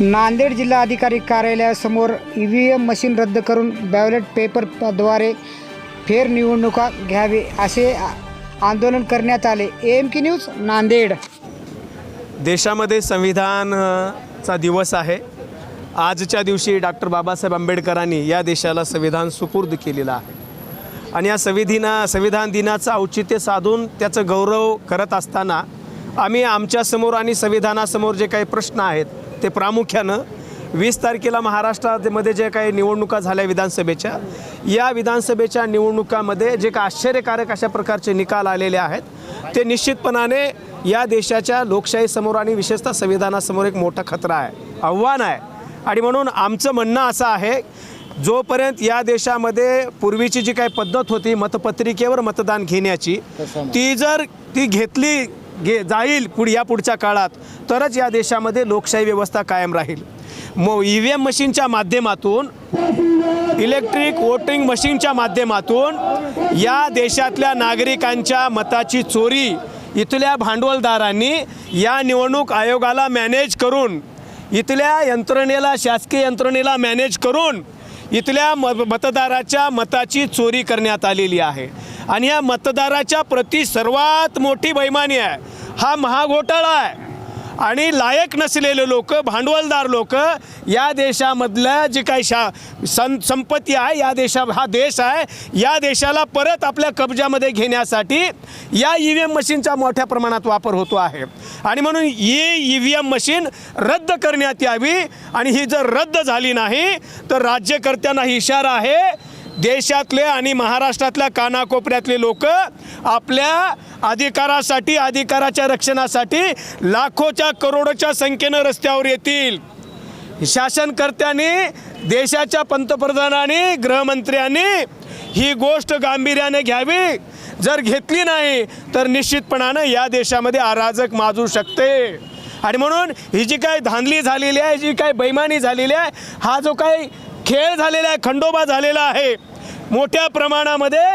नांदेड जिल्हा अधिकारी कार्यालयासमोर ई व्ही एम मशीन रद्द करून बॅलेट पेपरद्वारे फेरनिवडणुका घ्यावे असे आंदोलन करण्यात आले. एम की न्यूज नांदेड. देशामध्ये संविधान चा दिवस आहे. आजच्या दिवशी डॉक्टर बाबासाहेब आंबेडकरांनी या देशाला संविधान सुपूर्द केलेलं आहे. आणि या संविधिना संविधान दिनाचं औचित्य साधून त्याचं गौरव करत असताना आम्ही आमच्यासमोर आणि संविधानासमोर जे काही प्रश्न आहेत ते प्रामुख्यानं वीस तारखेला महाराष्ट्रामध्ये जे काही निवडणुका झाल्या विधानसभेच्या या विधानसभेच्या निवडणुकामध्ये जे काही आश्चर्यकारक अशा प्रकारचे निकाल आलेले आहेत ते निश्चितपणाने या देशाच्या लोकशाहीसमोर आणि विशेषतः संविधानासमोर एक मोठा खतरा आहे आव्हान आहे. आणि म्हणून आमचं म्हणणं असं आहे जोपर्यंत या देशामध्ये पूर्वीची जी काही पद्धत होती मतपत्रिकेवर मतदान घेण्याची ती जर ती घेतली घे जाईल पुढ या पुढच्या काळात. तरच या देशामध्ये लोकशाही व्यवस्था कायम राहील. मग ई व्ही एम मशीनच्या माध्यमातून इलेक्ट्रिक वोटिंग मशीनच्या माध्यमातून या देशातल्या नागरिकांच्या मताची चोरी इथल्या भांडवलदारांनी या निवडणूक आयोगाला मॅनेज करून इथल्या यंत्रणेला शासकीय यंत्रणेला मॅनेज करून इथल्या म मतदाराच्या मताची चोरी करण्यात आलेली आहे. आणि या मतदाराच्या प्रती सर्वात मोठी बैमानी आहे. हा महाघोटाळा आहे. आणि लायक नसलेले लोक भांडवलदार लोक या देशामधल्या जी काही शा सं संपत्ती आहे या देशा हा देश आहे या देशाला परत आपल्या कब्जामध्ये घेण्यासाठी या ई व्ही एम मशीनचा मोठ्या प्रमाणात वापर होतो आहे. आणि म्हणून ही ई व्ही एम मशीन रद्द करण्यात यावी आणि ही जर रद्द झाली नाही तर राज्यकर्त्यांना इशारा आहे देशातले आणि महाराष्ट्रातल्या कानाकोपऱ्यातले लोक आपल्या अधिकारासाठी अधिकाराच्या रक्षणासाठी लाखोच्या करोडोच्या संख्येनं रस्त्यावर येतील. शासनकर्त्यांनी देशाच्या पंतप्रधानांनी गृहमंत्र्यांनी ही गोष्ट गांभीर्याने घ्यावी. जर घेतली नाही तर निश्चितपणानं या देशामध्ये अराजक माजू शकते. आणि म्हणून ही जी काही धांदली झालेली आहे जी काही बैमानी झालेली आहे हा जो काही खेळ झालेला आहे खंडोबा झालेला आहे मोठ्या प्रमाणामध्ये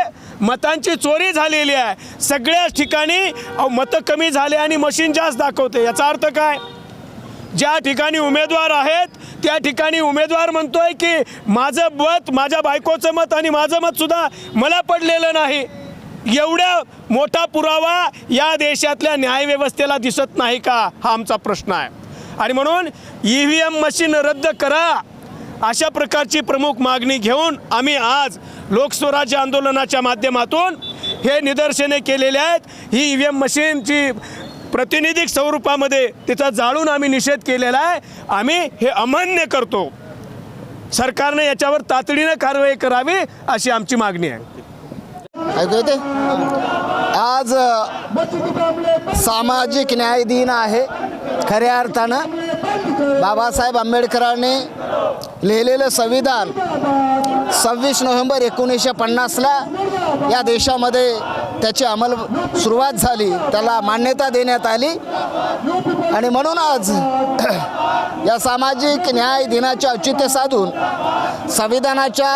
मतांची चोरी झालेली आहे. सगळ्याच ठिकाणी मतं कमी झाले आणि मशीन जास्त दाखवते. याचा अर्थ काय? ज्या ठिकाणी उमेदवार आहेत त्या ठिकाणी उमेदवार म्हणतोय की माझं मत माझ्या बायकोचं मत आणि माझं मतसुद्धा मला पडलेलं नाही. एवढ्या मोठा पुरावा या देशातल्या न्यायव्यवस्थेला दिसत नाही का? हा आमचा प्रश्न आहे. आणि म्हणून ई व्ही एम मशीन रद्द करा. अशा प्रकारची प्रमुख मागणी घेऊन आम्ही आज लोकस्वराज्य आंदोलनाच्या माध्यमातून हे निदर्शने केलेले आहेत. ही ई व्ही एम मशीनची प्रातिनिधिक स्वरूपामध्ये तिचा जाळून आम्ही निषेध केलेला आहे. आम्ही हे अमान्य करतो. सरकारने याच्यावर तातडीनं कारवाई करावी अशी आमची मागणी आहे. ऐकू येते आज सामाजिक न्याय दिन आहे. खऱ्या अर्थानं बाबासाहेब आंबेडकरांनी लिहिलेलं संविधान सव्वीस नोव्हेंबर एकोणीसशे पन्नासला या देशामध्ये त्याची अंमल सुरुवात झाली. त्याला मान्यता देण्यात आली. आणि म्हणून आज या सामाजिक न्याय दिनाचे औचित्य साधून संविधानाच्या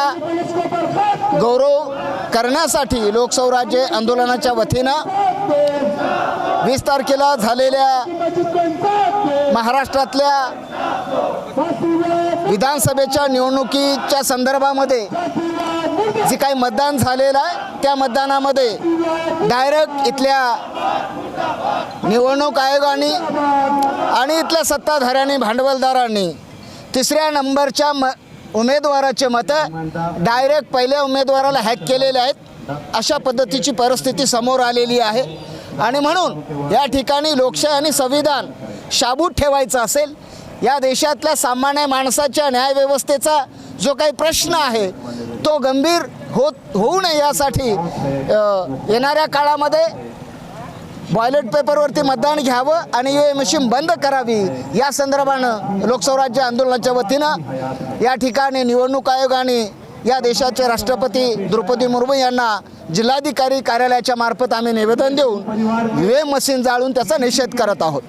गौरव करण्यासाठी लोकसौराज्य आंदोलनाच्या वतीनं वीस तारखेला झालेल्या महाराष्ट्रातल्या विधानसभेच्या निवडणुकीच्या संदर्भामध्ये जे काही मतदान झालेलं आहे त्या मतदानामध्ये डायरेक्ट इथल्या निवडणूक आयोगाने आणि इथल्या सत्ताधाऱ्यांनी भांडवलदारांनी तिसऱ्या नंबरच्या म उमेदवाराचे मतं डायरेक्ट पहिल्या उमेदवाराला हॅक केलेले आहेत. अशा पद्धतीची परिस्थिती समोर आलेली आहे. आणि म्हणून या ठिकाणी लोकशाही आणि संविधान शाबूत ठेवायचं असेल या देशातल्या सामान्य माणसाच्या न्यायव्यवस्थेचा जो काही प्रश्न आहे तो गंभीर होत होऊ नये यासाठी येणाऱ्या काळामध्ये बॉयलेट पेपरवरती मतदान घ्यावं आणि ए मशीन बंद करावी या संदर्भानं लोकस्वराज्य आंदोलनाच्या वतीनं या ठिकाणी निवडणूक आयोगाने या देशाचे राष्ट्रपती द्रौपदी मुर्मू यांना जिल्हाधिकारी कार्यालयाच्या मार्फत आम्ही निवेदन देऊन वे मशीन जाळून त्याचा निषेध करत आहोत.